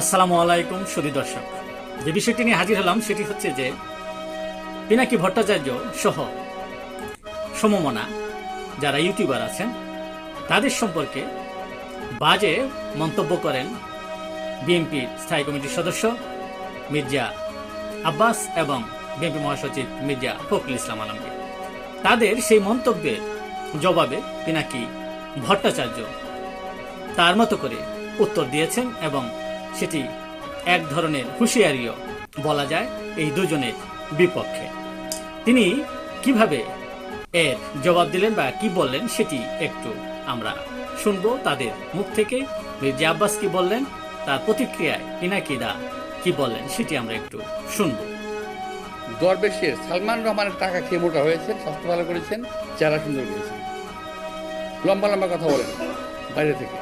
আসসালামু আলাইকুম সুদী দর্শক। যে বিষয়টি নিয়ে হাজির হলাম সেটি হচ্ছে যে, পিনাকি ভট্টাচার্য সহ সমমনা যারা ইউটিউবার আছেন, তাদের সম্পর্কে বাজে মন্তব্য করেন বিএনপির স্থায়ী কমিটির সদস্য মির্জা আব্বাস এবং বিএনপি মহাসচিব মির্জা ফখরুল ইসলাম আলমগীর। তাদের সেই মন্তব্যের জবাবে পিনাকি ভট্টাচার্য তার মতো করে উত্তর দিয়েছেন এবং সেটি এক ধরনের হুঁশিয়ারিও বলা যায় এই দুজনের বিপক্ষে। তিনি কীভাবে এর জবাব দিলেন বা কি বললেন সেটি একটু আমরা শুনব। তাদের মুখ থেকে মির্জা আব্বাস কি বললেন, তার প্রতিক্রিয়ায় পিনাকিদা কি বললেন সেটি আমরা একটু শুনব। দরবেশের সালমান রহমানের টাকা খেয়ে মোটা হয়েছে স্বাস্থ্য ভালো করেছেন, চেহারা সুন্দর করেছেন। লম্বা লম্বা কথা বলেন, বাইরে থেকে।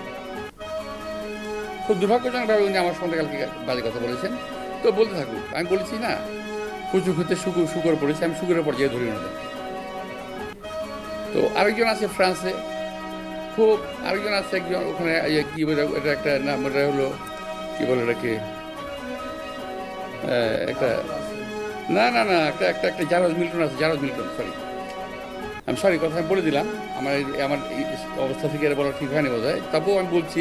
খুব দুর্ভাগ্যজনকভাবে উনি আমার সঙ্গে কালকে বাজে কথা বলেছেন। তো বলতে থাকুক আমি বলেছি না প্রচুর ক্ষেত্রে শুকুর শুকর পড়েছে আমি শুকুরের পর্যায়ে ধরি না। তো আরেকজন আছে ফ্রান্সে খুব আরেকজন আছে একজন ওখানে কি বলে এটা একটা নাম এটা হলো কি বলে আহ, একটা না না না একটা একটা একটা জারজ মিল্টন আছে জারজ মিল্টন সরি আমি সরি কথা আমি বলে দিলাম আমার আমার অবস্থা থেকে এটা বলা ঠিক হয়নি বোধ হয় তবুও আমি বলছি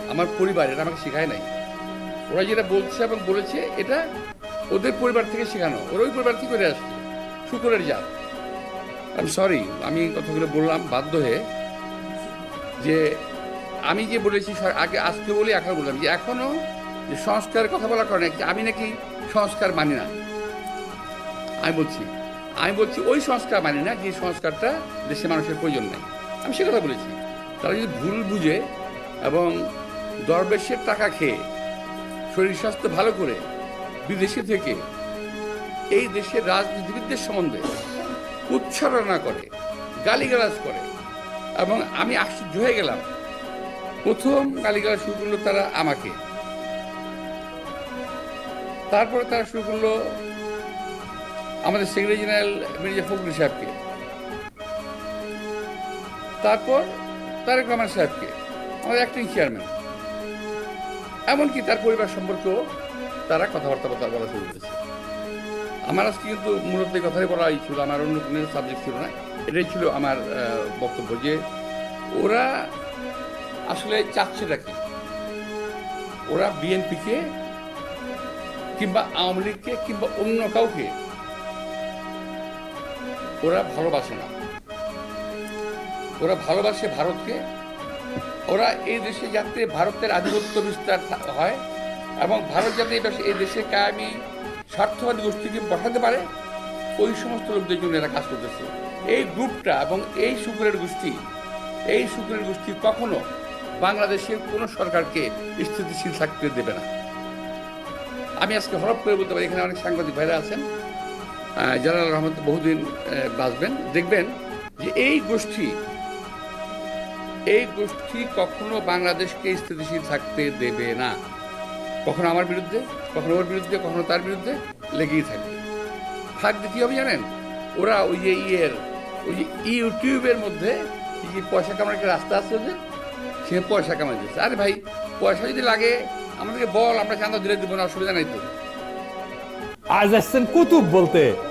আমার পরিবার, এটা আমাকে শেখায় নাই। ওরা যেটা বলছে এবং বলেছে, এটা ওদের পরিবার থেকে শেখানো। ওরা ওই পরিবার থেকে করে আসছে। শুকুরের জাত। আমি সরি আমি কথাগুলো বললাম বাধ্য হয়ে যে আমি যে বলেছি আগে আজকে বলি, এখন বললাম যে এখনও যে সংস্কারের কথা বলার কারণে আমি নাকি সংস্কার মানি না। আমি বলছি আমি বলছি ওই সংস্কার মানি না যে সংস্কারটা দেশের মানুষের প্রয়োজন নেই। আমি সে কথা বলেছি। তারা যদি ভুল বুঝে এবং দরবেশের টাকা খেয়ে শরীর স্বাস্থ্য ভালো করে বিদেশে থেকে এই দেশের রাজনীতিবিদদের সম্বন্ধে উচ্চারণা করে, গালিগালাজ করে। এবং আমি আশ্চর্য হয়ে গেলাম। প্রথম গালিগালাজ শুরু করল তারা আমাকে। তারপরে তারা শুরু করল আমাদের সেক্রেটারি জেনারেল মির্জা ফখরুল সাহেবকে। তারপর তারেক রহমান সাহেবকে, আমাদের অ্যাক্টিং চেয়ারম্যান এমনকি তার পরিবার সম্পর্কেও তারা কথাবার্তা বলা বলা শুরু করেছে। আমার আজকে কিন্তু মূলত এই কথাই বলাই ছিল আমার অন্য কোনো সাবজেক্ট ছিল না। এটাই ছিল আমার বক্তব্য যে ওরা আসলে চাচ্ছেটা কি? ওরা বিএনপিকে কিংবা আওয়ামী লীগকে কিংবা অন্য কাউকে ওরা ভালোবাসে না। ওরা ভালোবাসে ভারতকে ওরা এই দেশে যাতে ভারতের আধিপত্য বিস্তার হয় এবং ভারত যাতে এই দেশে- কায়েমি, স্বার্থবাদী গোষ্ঠীকে বসাতে পারে, ওই সমস্ত লোকদের জন্য এরা কাজ করতেছে। এই গ্রুপটা এবং এই শুকুরের গোষ্ঠী, এই শুকুরের গোষ্ঠী কখনো বাংলাদেশের কোনো সরকারকে স্থিতিশীল থাকতে দেবে না। আমি আজকে হরপ করে বলতে পারি, এখানে অনেক সাংবাদিক ভাইরা আছেন। জালাল রহমান বহুদিন বাঁচবেন। দেখবেন যে এই গোষ্ঠী এই গোষ্ঠী কখনো বাংলাদেশকে স্থিতিশীল থাকতে দেবে না। কখনো আমার বিরুদ্ধে, কখনো ওর বিরুদ্ধে, কখনো তার বিরুদ্ধে লেগেই থাকবে। থাকবে কি হবে জানেন? ওরা ওই যে ইয়ের, ওই যে ইউটিউবের মধ্যে যে পয়সা কামানোর একটা রাস্তা আছে ওদের, সে পয়সা কামাই দিচ্ছে। আরে ভাই, পয়সা যদি লাগে, আমাদেরকে বল, আমরা চাঁদা দিলে দেবো না, অসুবিধা নাই তো। আজ আসছেন কুতুব বলতে।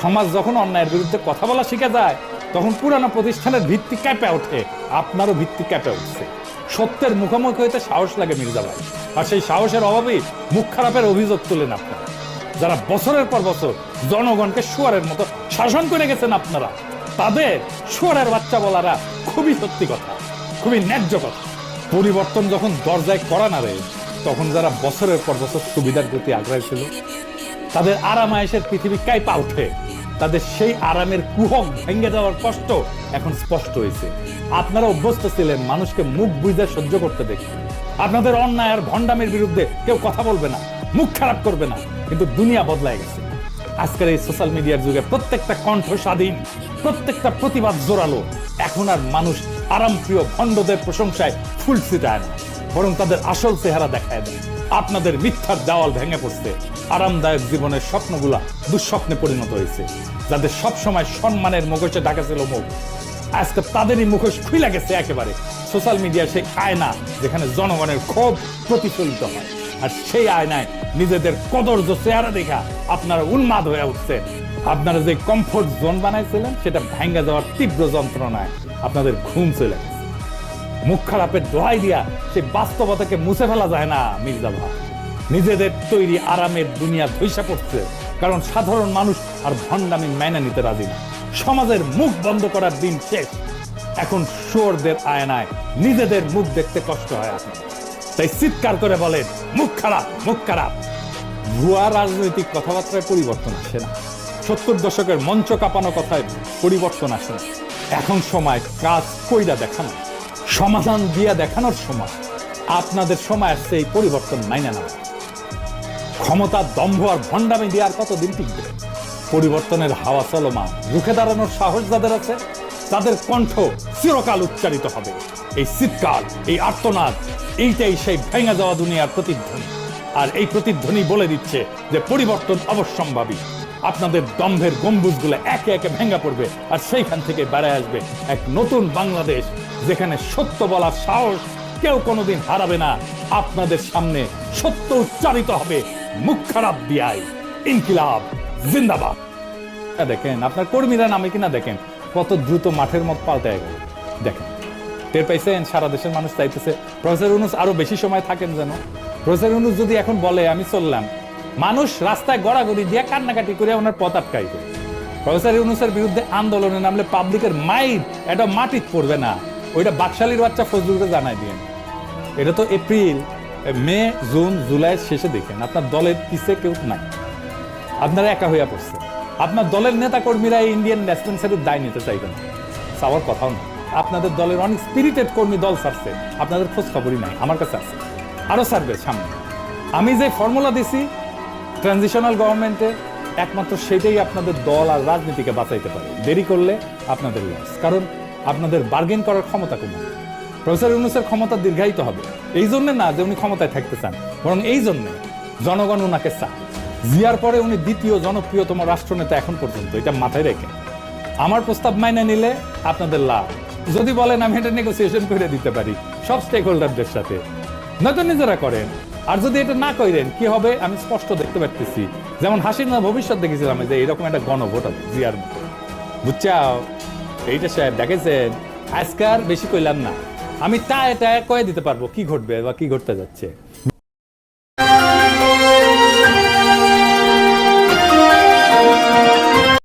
সমাজ যখন অন্যায়ের বিরুদ্ধে কথা বলা শিখে যায়, তখন পুরানো প্রতিষ্ঠানের ভিত্তি ক্যাপে ওঠে, আপনারও ভিত্তি ক্যাপে উঠছে। সত্যের মুখোমুখি হইতে সাহস লাগে মির্জা ভাই। আর সেই সাহসের অভাবেই মুখ খারাপের অভিযোগ তোলেন আপনারা। যারা বছরের পর বছর জনগণকে শুয়ারের মতো শাসন করে গেছেন আপনারা, তাদের শুয়ারের বাচ্চা বলারা খুবই সত্যি কথা, খুবই ন্যায্য কথা। পরিবর্তন যখন দরজায় করা না রে, তখন যারা বছরের পর বছর সুবিধার প্রতি আগ্রহী ছিল তাদের আরামায়েশের পৃথিবী কাইপা ওঠে তাদের সেই আরামের কুহক ভেঙে যাওয়ার কষ্ট এখন স্পষ্ট হয়েছে। আপনারা অভ্যস্ত ছিলেন মানুষকে মুখ বুঝে সহ্য করতে দেখতে। আপনাদের অন্যায় আর ভণ্ডামের বিরুদ্ধে কেউ কথা বলবে না, মুখ খারাপ করবে না। কিন্তু দুনিয়া বদলায় গেছে। আজকের এই সোশ্যাল মিডিয়ার যুগে প্রত্যেকটা কণ্ঠ স্বাধীন, প্রত্যেকটা প্রতিবাদ জোরালো। এখন আর মানুষ আরামপ্রিয় ভণ্ডদের প্রশংসায় ফুল ছিটায় না, বরং তাদের আসল চেহারা দেখায় দেয়। আপনাদের মিথ্যার দেওয়াল ভেঙে পড়ছে। আরামদায়ক জীবনের স্বপ্নগুলা দুঃস্বপ্নে পরিণত হয়েছে। যাদের সবসময় সম্মানের মুখোশে ঢাকা ছিল মুখ। আজকে তাদেরই মুখোশ খুলে গেছে একেবারে। সোশ্যাল মিডিয়া সেই আয়না যেখানে জনগণের ক্ষোভ প্রতিফলিত হয়। আর সেই আয়নায় নিজেদের কদর্য চেহারা দেখা আপনারা উন্মাদ হয়ে উঠছে। আপনারা যে কমফোর্ট জোন বানাইছিলেন, সেটা ভেঙে যাওয়ার তীব্র যন্ত্রণায় আপনাদের ঘুম চলে গেছে। মুখ খারাপের দোহাই দিয়া সেই বাস্তবতাকে মুছে ফেলা যায় না, মির্জা ভাই। নিজেদের তৈরি আরামের দুনিয়া ধৈসা করছে কারণ সাধারণ মানুষ আর ভণ্ডামি মেনে নিতে রাজি না। সমাজের মুখ বন্ধ করার দিন শেষ। এখন শোরদের আয়নায় নিজেদের মুখ দেখতে কষ্ট হয় আপনার তাই চিৎকার করে বলেন, মুখ খারাপ মুখ খারাপ। ভুয়া রাজনৈতিক কথাবার্তায় পরিবর্তন আসে না। সত্তর দশকের মঞ্চ কাঁপানো কথায় পরিবর্তন আসে না। এখন সময় কাজ কইরা দেখানো সমাধান দিয়া দেখানোর সময় আপনাদের সময় আসছে এই পরিবর্তন মাইনে না ক্ষমতা দম্ভ আর ভণ্ডামি দিয়ে আর কতদিন টিকবে? পরিবর্তনের হাওয়া চলমান, রুখে দাঁড়ানোর সাহস যাদের আছে, তাদের কণ্ঠ চিরকাল উচ্চারিত হবে। এই শীতকাল এই আর্তনাদ, এইটাই সেই ভেঙে যাওয়া দুনিয়ার প্রতিধ্বনি। আর এই প্রতিধ্বনি বলে দিচ্ছে যে পরিবর্তন অবশ্যম্ভাবী। আপনাদের দম্ভের গম্বুজগুলো একে একে ভেঙে পড়বে আর সেইখান থেকে বেড়ে আসবে এক নতুন বাংলাদেশ যেখানে সত্য বলার সাহস কেউ কোনোদিন হারাবে না। আপনাদের সামনে সত্য উচ্চারিত হবে মুখ খারাপ দিয়াই ইনকিলাব, জিন্দাবাদ। দেখেন, আপনার কর্মীরা নামে কিনা দেখেন। কত দ্রুত মাঠের মত পাল্টে গেল। দেখেন, টের পাইছেন, সারা দেশের মানুষ চাইতেছে। প্রফেসর ইউনুস আরও বেশি সময় থাকেন যেন। প্রফেসর ইউনুস যদি এখন বলে, আমি চললাম। মানুষ রাস্তায় গড়াগড়ি দিয়ে কান্নাকাটি করে ওনার পথ আটকাইবে প্রফেসর ইউনুসের বিরুদ্ধে আন্দোলনে নামলে পাবলিকের মাইন্ড এটা মাটিত পড়বে না। ওইটা বাকশালীর বাচ্চা ফজলুকে জানাই দিয়ে। এটা তো এপ্রিল, মে, জুন জুলাইয়ের শেষে দেখেন, আপনার দলের পিছে কেউ নাই। আপনারা একা হইয়া পড়ছে। আপনার দলের নেতা কর্মীরা ইন্ডিয়ান ন্যাশনাল দায় নিতে চাইবেন। চাওয়ার কথাও না আপনাদের দলের অনেক স্পিরিটেড কর্মী দল ছাড়ছে। আপনাদের খোঁজ খবরই নাই। আমার কাছে আছে। আরও ছাড়বে সামনে। আমি যে ফর্মুলা দিছি ট্রানজিশনাল গভর্নমেন্টে একমাত্র সেটাই আপনাদের দল আর রাজনীতিকে বাঁচাইতে পারে। দেরি করলে আপনাদের লস কারণ আপনাদের বার্গেন করার ক্ষমতা কমে প্রফেসর ইউনুসের ক্ষমতা দীর্ঘায়িত হবে। এই জন্য না যে উনি ক্ষমতায় থাকতে চান, বরং এই জন্য জনগণ ওনাকে চান জিয়ার পরে উনি দ্বিতীয় জনপ্রিয়তম রাষ্ট্রনেতা এখন পর্যন্ত, এটা মাথায় রেখে। আমার প্রস্তাব মাইনে নিলে আপনাদের লাভ। যদি বলেন আমি এটা নেগোসিয়েশন করে দিতে পারি, সব স্টেক হোল্ডারদের সাথে। নয়তো নিজেরা করেন আর যদি এটা না করেন কি হবে? আমি স্পষ্ট দেখতে পাচ্ছি যেমন হাসির হাসিনা ভবিষ্যৎ দেখেছিলাম যে এরকম একটা গণভোট জিয়ার মতো। বুঝছাও এইটা সাহেব দেখেছেন? আজকার বেশি কইলাম না। আমি তা এটা কয়ে দিতে পারব, কি ঘটবে বা কি ঘটতে যাচ্ছে।